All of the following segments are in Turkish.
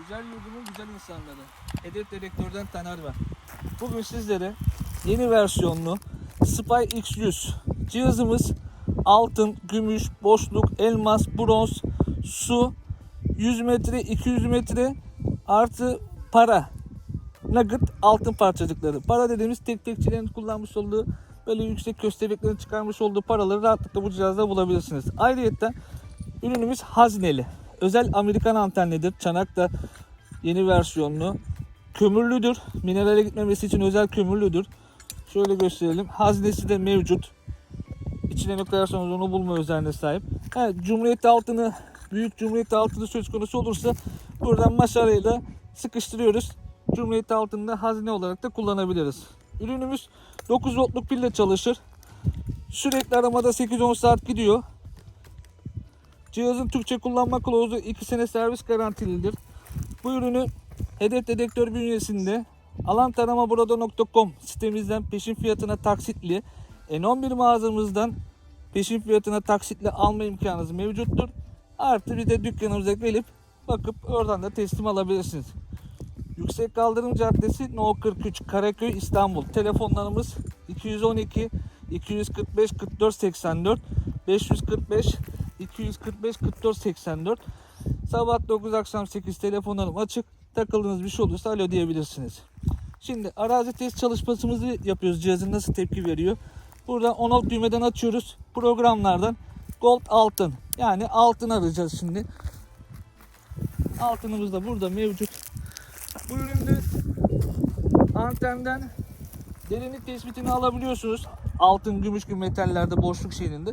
Güzel yurdumun güzel insanları. Hedef dedektörden Taner ben. Bugün sizlere yeni versiyonlu Spy X100 cihazımız altın, gümüş, boşluk, elmas, bronz, su, 100 metre, 200 metre artı para. Nugget altın parçacıkları. Para dediğimiz tek tekçilerin kullanmış olduğu böyle yüksek köstebeklerin çıkarmış olduğu paraları rahatlıkla bu cihazda bulabilirsiniz. Ayrıca ürünümüz hazneli. Özel Amerikan antenlidir. Çanak da yeni versiyonlu. Kömürlüdür. Minerale gitmemesi için özel kömürlüdür. Şöyle gösterelim. Haznesi de mevcut. İçine ne koyarsanız onu bulma özelliğine sahip. Evet, Cumhuriyet altını, büyük Cumhuriyet altını söz konusu olursa buradan maşarayla sıkıştırıyoruz. Cumhuriyet altında hazine olarak da kullanabiliriz. Ürünümüz 9 voltluk pille çalışır. Sürekli aramada 8-10 saat gidiyor. Cihazın Türkçe kullanma kılavuzu 2 sene servis garantilidir. Bu ürünü hedef dedektör bünyesinde alantaramaburada.com sitemizden peşin fiyatına taksitli N11 mağazamızdan peşin fiyatına taksitli alma imkanınız mevcuttur. Artı bir de dükkanımıza gelip bakıp oradan da teslim alabilirsiniz. Yüksek Kaldırım Caddesi No 43 Karaköy İstanbul. Telefonlarımız 212 245 44 84 545 245 44 84 Sabah 9 akşam 8 telefonlarım açık. Takıldığınız bir şey olursa alo diyebilirsiniz. Şimdi arazi test çalışmasımızı yapıyoruz. Cihazın nasıl tepki veriyor. Buradan on off düğmeden açıyoruz. Programlardan gold altın. Yani altın arayacağız şimdi. Altınımız da burada mevcut. Bu üründe antenden derinlik tespitini alabiliyorsunuz. Altın, gümüş gibi metallerde boşluk şeyinde.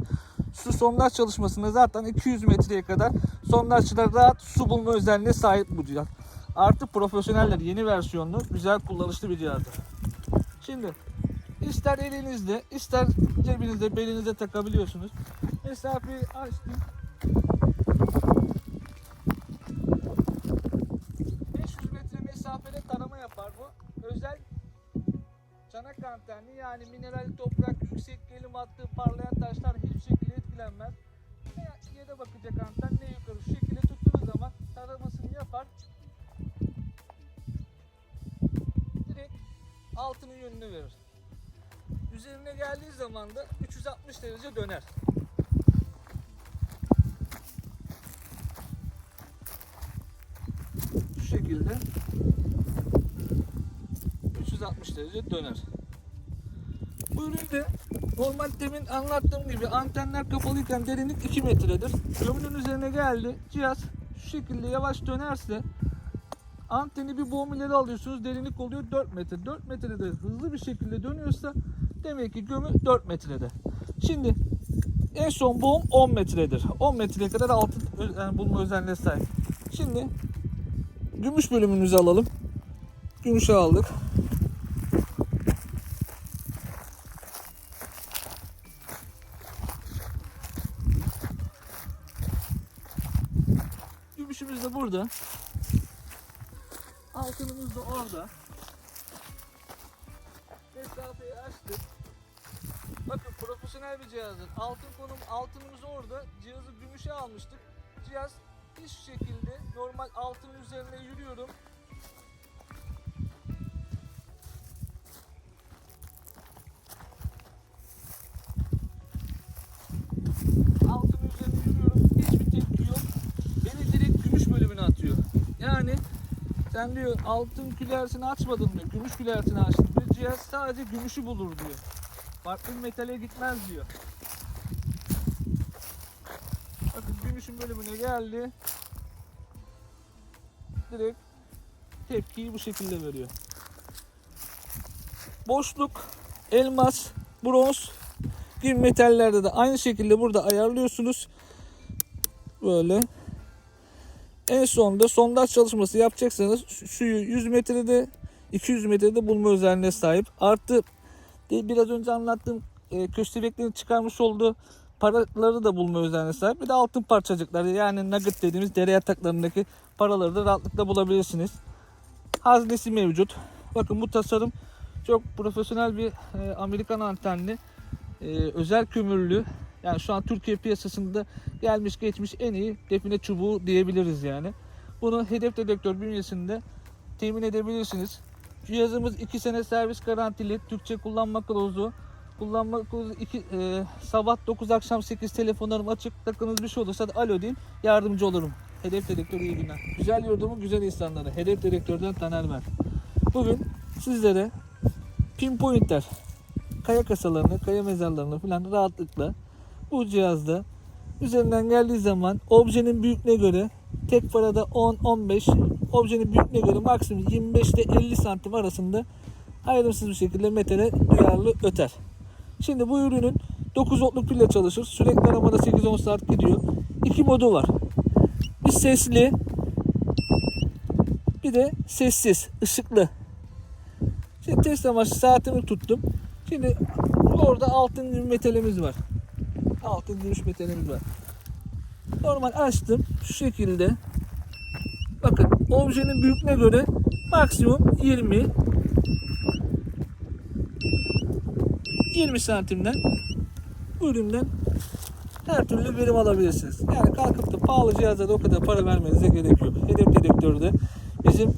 Su sondaj çalışmasında zaten 200 metreye kadar sondajçılar rahat su bulma özelliğine sahip bu cihaz. Artı profesyoneller yeni versiyonlu güzel kullanışlı bir cihazdır. Şimdi ister elinizde ister cebinizde belinize takabiliyorsunuz. Mesafeyi açtım. 500 metre mesafede tarama yapar bu. Özel çanak antenli yani mineral toprak, yüksek gelim hattı, parlayan Üzerine geldiği zaman da 360 derece döner. Şu şekilde 360 derece döner. Bu üründe normal demin anlattığım gibi antenler kapalıyken derinlik 2 metredir. Gömünün üzerine geldi. Cihaz şu şekilde yavaş dönerse anteni bir boğum ileri alıyorsunuz. Derinlik oluyor 4 metre. 4 metrede hızlı bir şekilde dönüyorsa demek ki gömü 4 metrede. Şimdi en son boğum 10 metredir. 10 metreye kadar altın yani bulma özelliğine sahip. Şimdi gümüş bölümümüzü alalım. Gümüşü aldık. Gümüşümüz de burada. Altınımız da orada. Mesafeyi açtık. Bakın profesyonel bir cihazın altın konum altınımız orada. Cihazı gümüşe almıştık. Cihaz hiç şekilde normal altının üzerine yürüyorum. Altının üzerine yürüyorum. Hiçbir tepki yok. Beni direkt gümüş bölümüne atıyor. Yani sen diyor altın külersini açmadın mı? Gümüş külersini açtın. Bir cihaz sadece gümüşü bulur diyor. Farklı bir metale gitmez diyor. Bakın gümüşün bölümüne geldi. Direkt tepkiyi bu şekilde veriyor. Boşluk, elmas, bronz gibi metallerde de aynı şekilde burada ayarlıyorsunuz. Böyle. En sonunda sondaj çalışması yapacaksanız suyu 100 metrede 200 metrede bulma özelliğine sahip. Artı biraz önce anlattığım e, köstebeklerin çıkarmış olduğu paraları da bulma özelliğine sahip. Bir de altın parçacıkları yani nugget dediğimiz dere yataklarındaki paraları da rahatlıkla bulabilirsiniz. Haznesi mevcut. Bakın bu tasarım çok profesyonel bir e, Amerikan antenli e, özel kömürlü yani şu an Türkiye piyasasında gelmiş geçmiş en iyi define çubuğu diyebiliriz yani. Bunu hedef dedektör bünyesinde temin edebilirsiniz. Cihazımız 2 sene servis garantili, Türkçe kullanma kılavuzu, kullanma kılavuzu 2, e, sabah 9 akşam 8 telefonlarım açık. Takınız bir şey olursa da alo deyin, yardımcı olurum. Hedef dedektör iyi günler. Güzel yurdumu güzel insanları. Hedef dedektörden Taner ben. Bugün sizlere pinpointer, kaya kasalarını, kaya mezarlarını falan rahatlıkla bu cihazda üzerinden geldiği zaman objenin büyüklüğüne göre tek parada 10-15 objenin büyüklüğüne göre maksimum 25 ile 50 santim arasında ayrımsız bir şekilde metale duyarlı öter. Şimdi bu ürünün 9 voltluk pille çalışır. Sürekli aramada 8-10 saat gidiyor. İki modu var. Bir sesli bir de sessiz, ışıklı. Şimdi test amaçlı saatimi tuttum. Şimdi orada altın gümüş metalimiz var. Altın gümüş metalimiz var. Normal açtım. Şu şekilde. Bakın objenin büyüklüğüne göre maksimum 20 20 santimden üründen her türlü verim alabilirsiniz. Yani kalkıp da pahalı cihazlara o kadar para vermenize gerek yok. Hedef dedektörde bizim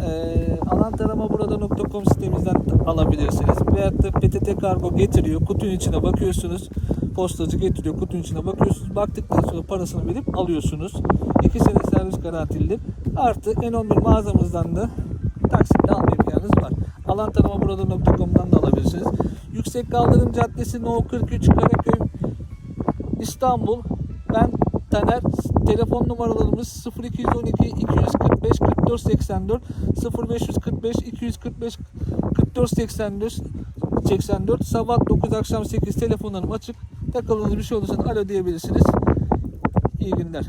eee alantaramaburada.com sitemizden alabilirsiniz. Veyahut da PTT Kargo getiriyor. Kutunun içine bakıyorsunuz. Postacı getiriyor. Kutunun içine bakıyorsunuz. Baktıktan sonra parasını verip alıyorsunuz. 2 sene servis garantilidir. Artı N11 mağazamızdan da taksitle alma imkanınız var. Alantaramaburada.com'dan da alabilirsiniz. Yüksek Kaldırım Caddesi No 43 Karaköy İstanbul. Ben Taner. Telefon numaralarımız 0212 245 44 84 0545 245 44 84 84 sabah 9 akşam 8 telefonlarım açık. Takıldığınız bir şey olursa alo diyebilirsiniz. İyi günler.